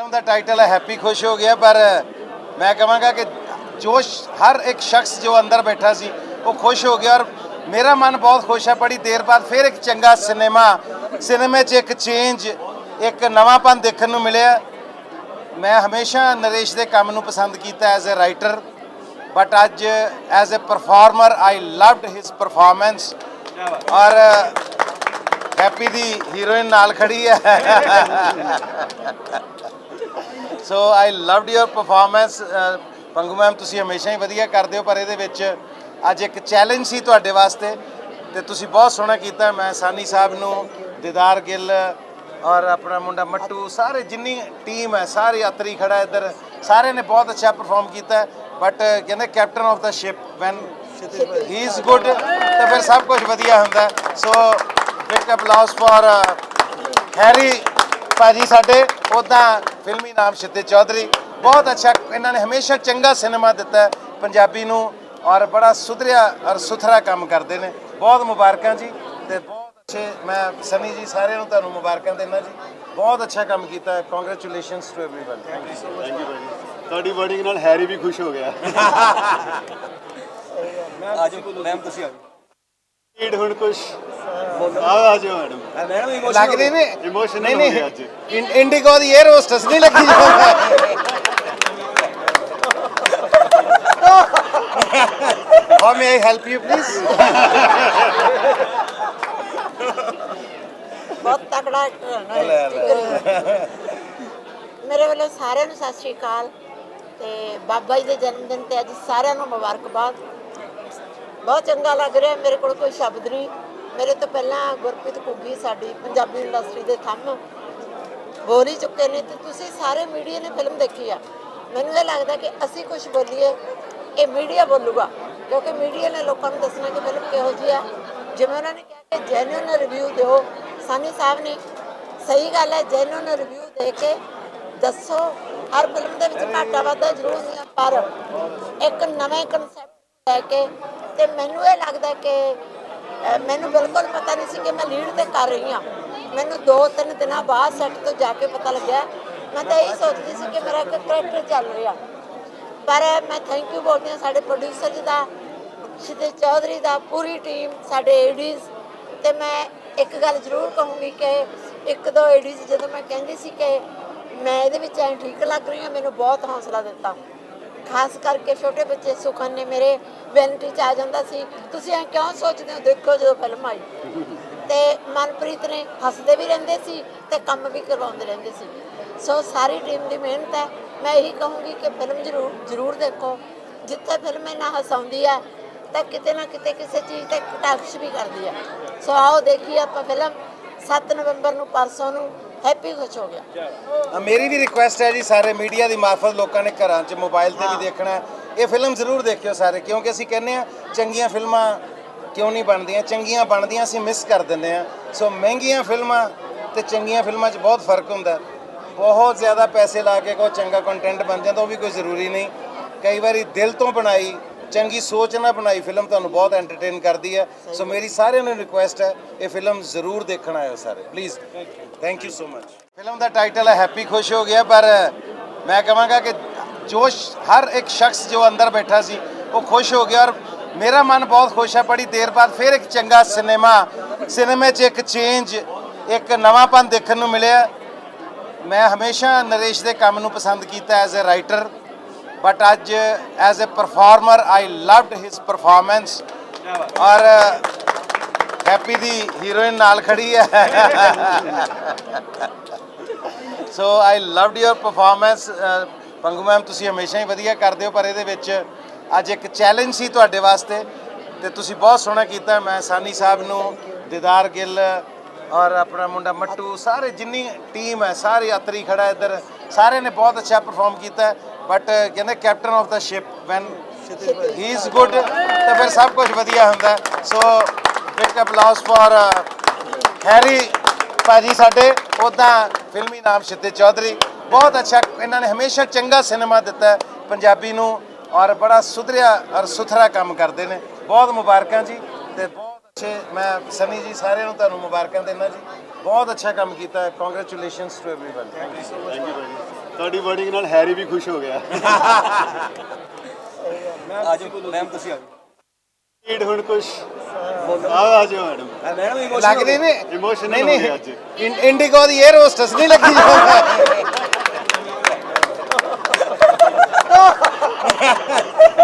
Film ਦਾ title ਹੈ happy ਖੁਸ਼ ਹੋ ਗਿਆ, ਪਰ ਮੈਂ ਕਹਾਂਗਾ ਕਿ ਜੋ ਹਰ ਇੱਕ ਸ਼ਖਸ ਜੋ ਅੰਦਰ ਬੈਠਾ ਸੀ, ਉਹ ਖੁਸ਼ ਹੋ ਗਿਆ ਔਰ ਮੇਰਾ ਮਨ ਬਹੁਤ ਖੁਸ਼ ਹੈ। ਬੜੀ ਦੇਰ ਬਾਅਦ ਫਿਰ ਇੱਕ ਚੰਗਾ ਸਿਨੇਮਾ, ਸਿਨੇਮੇ 'ਚ ਇੱਕ ਚੇਂਜ ਇੱਕ ਨਵਾਂਪਨ ਦੇਖਣ ਨੂੰ ਮਿਲਿਆ। ਮੈਂ ਹਮੇਸ਼ਾ ਨਰੇਸ਼ ਦੇ ਕੰਮ ਨੂੰ ਪਸੰਦ ਕੀਤਾ ਐਜ਼ ਅ ਰਾਈਟਰ ਬਟ ਅੱਜ as a performer I loved his performance ਔਰ ਹੈਪੀ ਦੀ ਹੀਰੋਇਨ ਨਾਲ ਖੜੀ ਹੈ। So I loved your performance Pangu ma'am ਤੁਸੀਂ ਹਮੇਸ਼ਾ ਹੀ ਵਧੀਆ ਕਰਦੇ ਹੋ, ਪਰ ਇਹਦੇ ਵਿੱਚ ਅੱਜ ਇੱਕ ਚੈਲੰਜ ਸੀ ਤੁਹਾਡੇ ਵਾਸਤੇ ਤੇ ਤੁਸੀਂ ਬਹੁਤ ਸੋਹਣਾ ਕੀਤਾ। ਮੈਂ ਸਾਨੀ ਸਾਹਿਬ ਨੂੰ, ਦਿਦਾਰ ਗਿੱਲ ਔਰ ਆਪਣਾ ਮੁੰਡਾ ਮੱਟੂ, ਸਾਰੇ ਜਿੰਨੀ ਟੀਮ ਹੈ, ਸਾਰੇ ਯਾਤਰੀ ਖੜਾ ਇੱਧਰ ਸਾਰੇ ਨੇ ਬਹੁਤ ਅੱਛਾ ਪਰਫਾਰਮ ਕੀਤਾ। ਬਟ ਕਹਿੰਦੇ captain of the ship when he is good ਤਾਂ ਫਿਰ ਸਭ ਕੁਝ ਵਧੀਆ ਹੁੰਦਾ। So big applause for Harry ਭਾਜੀ ਸਾਡੇ ਉਦਾਂ ਫਿਲਮੀ ਨਾਮ ਸ਼ਿਤੇ ਚੌਧਰੀ ਬਹੁਤ ਅੱਛਾ ਇਹਨਾਂ ਨੇ ਹਮੇਸ਼ਾ ਚੰਗਾ ਸਿਨੇਮਾ ਦਿੱਤਾ ਹੈ ਪੰਜਾਬੀ ਨੂੰ ਔਰ ਬੜਾ ਸੁਧਰਿਆ ਔਰ ਸੁਥਰਾ ਕੰਮ ਕਰਦੇ ਨੇ ਬਹੁਤ ਮੁਬਾਰਕਾਂ ਜੀ ਤੇ ਬਹੁਤ ਅੱਛੇ ਮੈਂ ਸਨੀ ਜੀ ਸਾਰਿਆਂ ਨੂੰ ਤੁਹਾਨੂੰ ਮੁਬਾਰਕਾਂ ਦਿੰਦਾ ਜੀ ਬਹੁਤ ਅੱਛਾ ਕੰਮ ਕੀਤਾ ਹੈ congratulations to everyone thank you so thank you ਭਾਜੀ ਤੁਹਾਡੀ ਵਰਡਿੰਗ ਨਾਲ ਹੈਰੀ ਵੀ ਖੁਸ਼ ਹੋ ਗਿਆ ਆਜੋ ਮੈਮ ਤੁਸੀਂ ਆਜੋ ਨੀਡ ਹੁਣ ਕੁਝ ਆ ਆ ਜਾਓ ਮੈਡਮ ਮੈਡਮ ਇਮੋਸ਼ਨਲ ਲੱਗ ਰਹੀ ਨੇ Emotional ਨਹੀਂ ਹੋ ਨਹੀਂ। ਗਏ ਅੱਜ। ਇੰ- ਇੰਡੀਗੋ ਦੀ 에ਅਰ ਹੋਸਟਸ ਨਹੀਂ ਲੱਗੀ? ਬਹੁਤ ਤਕੜਾ ਐਕਟਰ ਹੈ ਮੇਰੇ ਵੱਲੋਂ ਸਾਰਿਆਂ ਨੂੰ ਸਤਿ ਸ਼੍ਰੀ ਅਕਾਲ ਤੇ ਬਾਬਾ ਜੀ ਦੇ ਜਨਮ ਦਿਨ ਤੇ ਅੱਜ ਸਾਰਿਆਂ ਨੂੰ ਮੁਬਾਰਕਬਾਦ। ਬਹੁਤ ਚੰਗਾ ਲੱਗ ਰਿਹਾ ਮੇਰੇ ਕੋਲ ਕੋਈ ਸ਼ਬਦ ਨਹੀਂ। ਮੇਰੇ ਤੋਂ ਪਹਿਲਾਂ ਗੁਰਪ੍ਰੀਤ ਕੁੱਗੀ ਸਾਡੀ ਪੰਜਾਬੀ ਇੰਡਸਟਰੀ ਦੇ ਥੰਮ ਬੋਲ ਹੀ ਚੁੱਕੇ ਨੇ ਤੇ ਤੁਸੀਂ ਸਾਰੇ ਮੀਡੀਆ ਨੇ ਫਿਲਮ ਦੇਖੀ ਆ। ਮੈਨੂੰ ਇਹ ਲੱਗਦਾ ਕਿ ਅਸੀਂ ਕੁਝ ਬੋਲੀਏ, ਇਹ ਮੀਡੀਆ ਬੋਲੂਗਾ, ਕਿਉਂਕਿ ਮੀਡੀਆ ਨੇ ਲੋਕਾਂ ਨੂੰ ਦੱਸਣਾ ਕਿ ਫਿਲਮ ਕਿਹੋ ਜਿਹੀ ਆ। ਜਿਵੇਂ ਉਹਨਾਂ ਨੇ ਕਿਹਾ ਕਿ ਜੈਨੂਇਨ ਰਿਵਿਊ ਦਿਓ। ਸਾਨੀ ਸਾਹਿਬ ਨੇ ਸਹੀ ਗੱਲ ਹੈ ਜੈਨੂਇਨ ਰਿਵਿਊ ਦੇ ਕੇ ਦੱਸੋ, ਹਰ ਫਿਲਮ ਦੇ ਵਿੱਚ ਘਾਟਾ ਵਾਧਾ ਜ਼ਰੂਰ ਸੀ, ਪਰ ਇੱਕ ਨਵੇਂ ਕਨਸੈਪਟ ਲੈ ਕੇ ਤੇ ਮੈਨੂੰ ਇਹ ਲੱਗਦਾ ਕਿ ਮੈਨੂੰ ਬਿਲਕੁਲ ਪਤਾ ਨਹੀਂ ਸੀ ਕਿ ਮੈਂ ਲੀਡ ਤੇ ਕਰ ਰਹੀ ਹਾਂ। ਮੈਨੂੰ 2-3 ਦਿਨਾਂ ਬਾਅਦ ਸੈੱਟ ਤੋਂ ਜਾ ਕੇ ਪਤਾ ਲੱਗਿਆ। ਮੈਂ ਤਾਂ ਇਹ ਸੋਚਦੀ ਸੀ ਕਿ ਮੇਰਾ ਇੱਕ ਕਰੈਕਟਰ ਚੱਲ ਰਿਹਾ। ਪਰ ਮੈਂ ਥੈਂਕ ਯੂ ਬੋਲਦੀ ਹਾਂ ਸਾਡੇ ਪ੍ਰੋਡਿਊਸਰ ਜੀ ਦਾ ਸ਼ਿਤੇ ਚੌਧਰੀ ਦਾ, ਪੂਰੀ ਟੀਮ ਸਾਡੇ ਏਡੀਜ਼ ਤੇ ਮੈਂ ਇੱਕ ਗੱਲ ਜ਼ਰੂਰ ਕਹੂੰਗੀ ਕਿ ਇੱਕ ਦੋ ਏਡੀਜ਼ ਜਦੋਂ ਮੈਂ ਕਹਿੰਦੀ ਸੀ ਕਿ ਮੈਂ ਇਹਦੇ ਵਿੱਚ ਐਂ ਠੀਕ ਲੱਗ ਰਹੀ ਹਾਂ, ਮੈਨੂੰ ਬਹੁਤ ਹੌਸਲਾ ਦਿੱਤਾ। ਖਾਸ ਕਰਕੇ ਛੋਟੇ ਬੱਚੇ ਸੁਖਨ ਨੇ ਮੇਰੇ ਬੈਨਟੀ ਚ ਆ ਜਾਂਦਾ ਸੀ। ਤੁਸੀਂ ਐ ਕਿਉਂ ਸੋਚਦੇ ਹੋ? ਦੇਖੋ ਜਦੋਂ ਫਿਲਮ ਆਈ। ਤੇ ਮਨਪ੍ਰੀਤ ਨੇ ਹੱਸਦੇ ਵੀ ਰਹਿੰਦੇ ਸੀ ਤੇ ਕੰਮ ਵੀ ਕਰਵਾਉਂਦੇ ਰਹਿੰਦੇ ਸੀ। ਸੋ ਸਾਰੀ ਟੀਮ ਦੀ ਮਿਹਨਤ ਹੈ। ਮੈਂ ਇਹੀ ਕਹੂੰਗੀ ਕਿ ਫਿਲਮ ਜ਼ਰੂਰ ਜ਼ਰੂਰ ਦੇਖੋ। ਜਿੱਥੇ ਫਿਲਮ ਇਹਨਾਂ ਹਸਾਉਂਦੀ ਹੈ, ਤਾਂ ਕਿਤੇ ਨਾ ਕਿਤੇ ਕਿਸੇ ਚੀਜ਼ ਤੇ ਕਟਾਕਸ਼ ਵੀ ਕਰਦੀ ਹੈ। ਸੋ ਆਓ ਦੇਖੀਏ ਆਪਾਂ ਫਿਲਮ 7 ਨਵੰਬਰ ਨੂੰ, ਪਰਸੋਂ ਨੂੰ ਹੈਪੀ ਖੁਸ਼ ਹੋ ਗਿਆ। ਅ, ਮੇਰੀ ਵੀ ਰਿਕੁਐਸਟ ਹੈ ਜੀ ਸਾਰੇ ਮੀਡੀਆ ਦੀ ਮਾਰਫਤ ਲੋਕਾਂ ਨੇ ਘਰਾਂ 'ਚ ਮੋਬਾਈਲ ਤੇ ਵੀ ਦੇਖਣਾ ਹੈ। ਇਹ ਫਿਲਮ ਜ਼ਰੂਰ ਦੇਖਿਓ ਸਾਰੇ ਕਿਉਂਕਿ ਅਸੀਂ ਕਹਿੰਦੇ ਆ ਚੰਗੀਆਂ ਫਿਲਮਾਂ ਕਿਉਂ ਨਹੀਂ ਬਣਦੀਆਂ? ਚੰਗੀਆਂ ਬਣਦੀਆਂ ਅਸੀਂ ਮਿਸ ਕਰ ਦਿੰਦੇ ਆ ਸੋ ਮਹਿੰਗੀਆਂ ਫਿਲਮਾਂ ਤੇ ਚੰਗੀਆਂ ਫਿਲਮਾਂ 'ਚ ਬਹੁਤ ਫ਼ਰਕ ਹੁੰਦਾ ਹੈ। ਬਹੁਤ ਜ਼ਿਆਦਾ ਪੈਸੇ ਲਾ ਕੇ ਕੋਈ ਚੰਗਾ ਕੰਟੈਂਟ ਬਣ ਜਾਂਦਾ ਉਹ ਵੀ ਕੋਈ ਜ਼ਰੂਰੀ ਨਹੀਂ। ਕਈ ਵਾਰੀ ਦਿਲ ਤੋਂ ਬਣਾਈ ਚੰਗੀ ਸੋਚ ਨਾਲ ਬਣਾਈ ਫਿਲਮ ਤੁਹਾਨੂੰ ਬਹੁਤ ਐਂਟਰਟੇਨ ਕਰਦੀ ਹੈ। ਸੋ ਮੇਰੀ ਸਾਰਿਆਂ ਨੂੰ ਰਿਕੁਐਸਟ ਹੈ ਇਹ ਫਿਲਮ ਜ਼ਰੂਰ ਦੇਖਣ ਆਇਓ ਸਾਰੇ। Please thank you so much film the title ਹੈ ਹੈਪੀ ਖੁਸ਼ ਹੋ ਗਿਆ ਪਰ ਮੈਂ ਕਹਾਂਗਾ ਕਿ ਜੋ ਹਰ ਇੱਕ ਸ਼ਖਸ ਜੋ ਅੰਦਰ ਬੈਠਾ ਸੀ ਉਹ ਖੁਸ਼ ਹੋ ਗਿਆ ਔਰ ਮੇਰਾ ਮਨ ਬਹੁਤ ਖੁਸ਼ ਹੈ। ਬੜੀ ਦੇਰ ਬਾਅਦ ਫਿਰ ਇੱਕ ਚੰਗਾ ਸਿਨੇਮਾ ਸਿਨੇਮੇ 'ਚ ਇੱਕ ਚੇਂਜ ਇੱਕ ਨਵਾਂਪਨ ਦੇਖਣ ਨੂੰ ਮਿਲਿਆ। ਮੈਂ ਹਮੇਸ਼ਾ ਨਰੇਸ਼ ਦੇ ਕੰਮ ਨੂੰ ਪਸੰਦ ਕੀਤਾ ਐਜ਼ ਅ ਰਾਈਟਰ ਬਟ ਅੱਜ as a performer I loved his performance ਔਰ ਹੈਪੀ ਦੀ ਹੀਰੋਇਨ ਨਾਲ ਖੜੀ ਹੈ so I loved your performance Pangu ma'am ਤੁਸੀਂ ਹਮੇਸ਼ਾ ਹੀ ਵਧੀਆ ਕਰਦੇ ਹੋ ਪਰ ਇਹਦੇ ਵਿੱਚ ਅੱਜ ਇੱਕ ਚੈਲੰਜ ਸੀ ਤੁਹਾਡੇ ਵਾਸਤੇ ਤੇ ਤੁਸੀਂ ਬਹੁਤ ਸੋਹਣਾ ਕੀਤਾ ਮੈਂ ਸਾਨੀ ਸਾਹਿਬ ਨੂੰ ਦਿਦਾਰ ਗਿੱਲ ਔਰ ਆਪਣਾ ਮੁੰਡਾ ਮੱਟੂ ਸਾਰੇ ਜਿੰਨੀ ਟੀਮ ਹੈ ਸਾਰੇ ਯਾਤਰੀ ਖੜਾ ਇੱਧਰ ਸਾਰੇ ਨੇ ਬਹੁਤ ਅੱਛਾ ਪਰਫਾਰਮ ਕੀਤਾ ਬਟ uh, ਕਹਿੰਦੇ captain of the ship when he is good ਤਾਂ ਫਿਰ ਸਭ ਕੁਝ ਵਧੀਆ ਹੁੰਦਾ। So big applause for Harry ਭਾਜੀ ਸਾਡੇ। ਉਦਾਂ ਫਿਲਮੀ ਨਾਮ ਸ਼ਿਤੇ ਚੌਧਰੀ। ਬਹੁਤ ਅੱਛਾ, ਇਹਨਾਂ ਨੇ ਹਮੇਸ਼ਾ ਚੰਗਾ ਸਿਨੇਮਾ ਦਿੱਤਾ ਪੰਜਾਬੀ ਨੂੰ। ਔਰ ਬੜਾ ਸੁਧਰਿਆ ਔਰ ਸੁਥਰਾ ਕੰਮ ਕਰਦੇ ਨੇ। ਬਹੁਤ ਮੁਬਾਰਕਾਂ ਜੀ। ਤੇ ਬਹੁਤ ਅੱਛੇ, ਮੈਂ ਸਨੀ ਜੀ ਸਾਰਿਆਂ ਨੂੰ ਤੁਹਾਨੂੰ ਮੁਬਾਰਕਾਂ ਦਿੰਦਾ ਜੀ। ਬਹੁਤ ਅੱਛਾ ਕੰਮ ਕੀਤਾ। Congratulations to everyone thank you so much ਤੁਹਾਡੀ ਵਰਡਿੰਗ ਨਾਲ ਹੈਰੀ ਵੀ ਖੁਸ਼ ਹੋ ਗਿਆ। ਆਜੋ ਮੈਮ ਤੁਸੀਂ ਆਜੋ। ਹੁਣ ਕੁਝ ਮੈਡਮ ਮੈਡਮ ਇਮੋਸ਼ਨ ਨੇ? ਨਹੀਂ ਹੋ ਗਏ ਨਹੀਂ ਅੱਜ। ਇੰ- ਇੰਡੀਗੋ ਦੀ 에ਅਰ ਹੋਸਟਸ ਨਹੀਂ ਲੱਗੀ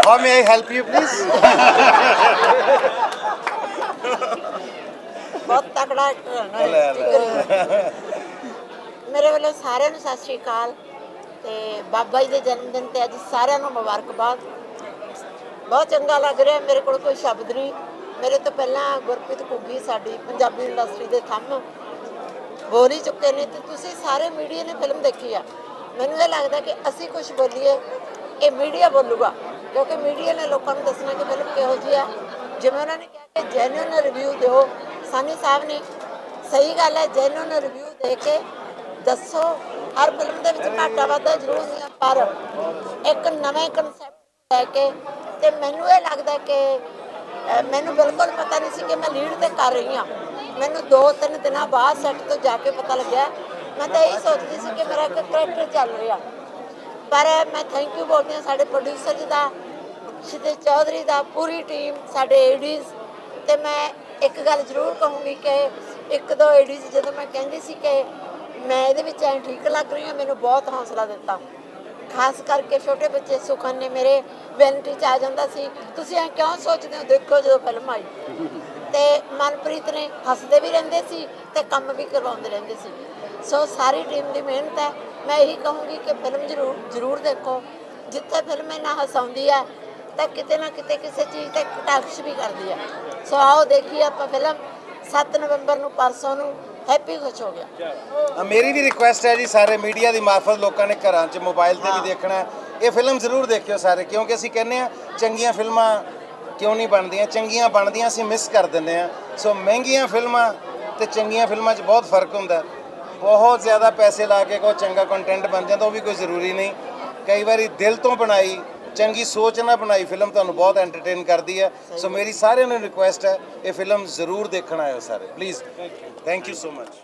ਹਾਂ may I help you please ਬਹੁਤ ਤਕੜਾ ਲੈ, ਲੈ। ਮੇਰੇ ਵੱਲੋਂ ਸਾਰਿਆਂ ਨੂੰ ਸਤਿ ਸ਼੍ਰੀ ਅਕਾਲ। ਤੇ ਬਾਬਾ ਜੀ ਦੇ ਜਨਮ ਦਿਨ ਤੇ ਅੱਜ ਸਾਰਿਆਂ ਨੂੰ ਮੁਬਾਰਕਬਾਦ। ਬਹੁਤ ਚੰਗਾ ਲੱਗ ਰਿਹਾ, ਮੇਰੇ ਕੋਲ ਕੋਈ ਸ਼ਬਦ ਨਹੀਂ। ਮੇਰੇ ਤੋਂ ਪਹਿਲਾਂ ਗੁਰਪ੍ਰੀਤ ਕੁੱਗੀ ਸਾਡੀ ਪੰਜਾਬੀ ਇੰਡਸਟਰੀ ਦੇ ਥੰਮ ਬੋਲ ਹੀ ਚੁੱਕੇ ਨੇ ਤੇ ਤੁਸੀਂ ਸਾਰੇ ਮੀਡੀਆ ਨੇ ਫਿਲਮ ਦੇਖੀ ਆ। ਮੈਨੂੰ ਇਹ ਲੱਗਦਾ ਕਿ ਅਸੀਂ ਕੁਝ ਬੋਲੀਏ, ਇਹ ਮੀਡੀਆ ਬੋਲੂਗਾ। ਕਿਉਂਕਿ ਮੀਡੀਆ ਨੇ ਲੋਕਾਂ ਨੂੰ ਦੱਸਣਾ ਕਿ ਫਿਲਮ ਕਿਹੋ ਜਿਹੀ ਆ। ਜਿਵੇਂ ਉਹਨਾਂ ਨੇ ਕਿਹਾ ਕਿ ਜੈਨੂਇਨ ਰਿਵਿਊ ਦਿਓ। ਸਾਨੀ ਸਾਹਿਬ ਨੇ, ਸਹੀ ਗੱਲ ਹੈ ਜੈਨੂਇਨ ਰਿਵਿਊ ਦੇ ਕੇ ਦੱਸੋ ਹਰ ਫਿਲਮ ਦੇ ਵਿੱਚ ਘਾਟਾ ਵਾਧਾ ਜ਼ਰੂਰ ਹੁੰਦਾ ਪਰ ਇੱਕ ਨਵੇਂ ਕਨਸੈਪਟ ਲੈ ਕੇ ਤੇ ਮੈਨੂੰ ਇਹ ਲੱਗਦਾ ਕਿ ਮੈਨੂੰ ਬਿਲਕੁਲ ਪਤਾ ਨਹੀਂ ਸੀ ਕਿ ਮੈਂ ਲੀਡ ਤੇ ਕਰ ਰਹੀ ਹਾਂ। ਮੈਨੂੰ 2-3 ਦਿਨਾਂ ਬਾਅਦ ਸੈੱਟ ਤੋਂ ਜਾ ਕੇ ਪਤਾ ਲੱਗਿਆ। ਮੈਂ ਤਾਂ ਇਹ ਸੋਚਦੀ ਸੀ ਕਿ ਮੇਰਾ ਇੱਕ ਕਰੈਕਟਰ ਚੱਲ ਰਿਹਾ। ਪਰ ਮੈਂ ਥੈਂਕ ਯੂ ਬੋਲਦੀ ਹਾਂ ਸਾਡੇ ਪ੍ਰੋਡਿਊਸਰ ਜੀ ਦਾ ਸ਼ਿਤੇ ਚੌਧਰੀ ਦਾ, ਪੂਰੀ ਟੀਮ ਸਾਡੇ ਏਡੀਜ਼ ਤੇ ਮੈਂ ਇੱਕ ਗੱਲ ਜ਼ਰੂਰ ਕਹੂੰਗੀ ਕਿ ਇੱਕ ਦੋ ਏਡੀਜ਼ ਜਦੋਂ ਮੈਂ ਕਹਿੰਦੀ ਸੀ ਕਿ ਮੈਂ ਇਹਦੇ ਵਿੱਚ ਐਂ ਠੀਕ ਲੱਗ ਰਹੀ ਹਾਂ, ਮੈਨੂੰ ਬਹੁਤ ਹੌਸਲਾ ਦਿੱਤਾ। ਖਾਸ ਕਰਕੇ ਛੋਟੇ ਬੱਚੇ ਸੁਖਨ ਨੇ ਮੇਰੇ ਬੈਨਟੀ ਚ ਆ ਜਾਂਦਾ ਸੀ, ਤੁਸੀਂ ਐ ਕਿਉਂ ਸੋਚਦੇ ਹੋ? ਦੇਖੋ ਜਦੋਂ ਫਿਲਮ ਆਈ। ਤੇ ਮਨਪ੍ਰੀਤ ਨੇ ਹੱਸਦੇ ਵੀ ਰਹਿੰਦੇ ਸੀ ਤੇ ਕੰਮ ਵੀ ਕਰਵਾਉਂਦੇ ਰਹਿੰਦੇ ਸੀ। ਸੋ ਸਾਰੀ ਟੀਮ ਦੀ ਮਿਹਨਤ ਹੈ। ਮੈਂ ਇਹੀ ਕਹੂੰਗੀ ਕਿ ਫਿਲਮ ਜ਼ਰੂਰ ਜ਼ਰੂਰ ਦੇਖੋ। ਜਿੱਥੇ ਫਿਲਮ ਇਹਨਾਂ ਹਸਾਉਂਦੀ ਹੈ, ਤਾਂ ਕਿਤੇ ਨਾ ਕਿਤੇ ਕਿਸੇ ਚੀਜ਼ ਤੇ ਕਟਾਕਸ਼ ਵੀ ਕਰਦੀ ਹੈ। ਸੋ ਆਓ ਦੇਖੀਏ ਆਪਾਂ ਫਿਲਮ 7 ਨਵੰਬਰ ਨੂੰ ਪਰਸੋਂ ਨੂੰ ਹੈਪੀ ਖੁਸ਼ ਹੋ ਗਿਆ। ਅ, ਮੇਰੀ ਵੀ ਰਿਕੁਐਸਟ ਹੈ ਜੀ ਸਾਰੇ ਮੀਡੀਆ ਦੀ ਮਾਰਫਤ ਲੋਕਾਂ ਨੇ ਘਰਾਂ 'ਚ ਮੋਬਾਈਲ ਤੇ ਵੀ ਦੇਖਣਾ ਹੈ। ਇਹ ਫਿਲਮ ਜ਼ਰੂਰ ਦੇਖਿਓ ਸਾਰੇ ਕਿਉਂਕਿ ਅਸੀਂ ਕਹਿੰਦੇ ਆ ਚੰਗੀਆਂ ਫਿਲਮਾਂ ਕਿਉਂ ਨਹੀਂ ਬਣਦੀਆਂ? ਚੰਗੀਆਂ ਬਣਦੀਆਂ ਅਸੀਂ ਮਿਸ ਕਰ ਦਿੰਦੇ ਆ ਸੋ ਮਹਿੰਗੀਆਂ ਫਿਲਮਾਂ ਤੇ ਚੰਗੀਆਂ ਫਿਲਮਾਂ 'ਚ ਬਹੁਤ ਫ਼ਰਕ ਹੁੰਦਾ ਹੈ। ਬਹੁਤ ਜ਼ਿਆਦਾ ਪੈਸੇ ਲਾ ਕੇ ਕੋਈ ਚੰਗਾ ਕੰਟੈਂਟ ਬਣ ਜਾਂਦਾ ਉਹ ਵੀ ਕੋਈ ਜ਼ਰੂਰੀ ਨਹੀਂ। ਕਈ ਵਾਰੀ ਦਿਲ ਤੋਂ ਬਣਾਈ ਚੰਗੀ ਸੋਚ ਨਾਲ ਬਣਾਈ ਫਿਲਮ ਤੁਹਾਨੂੰ ਬਹੁਤ ਐਂਟਰਟੇਨ ਕਰਦੀ ਹੈ। ਸੋ ਮੇਰੀ ਸਾਰਿਆਂ ਨੂੰ ਰਿਕੁਐਸਟ ਹੈ ਇਹ ਫਿਲਮ ਜ਼ਰੂਰ ਦੇਖਣ ਆਇਓ ਸਾਰੇ। Please thank you so much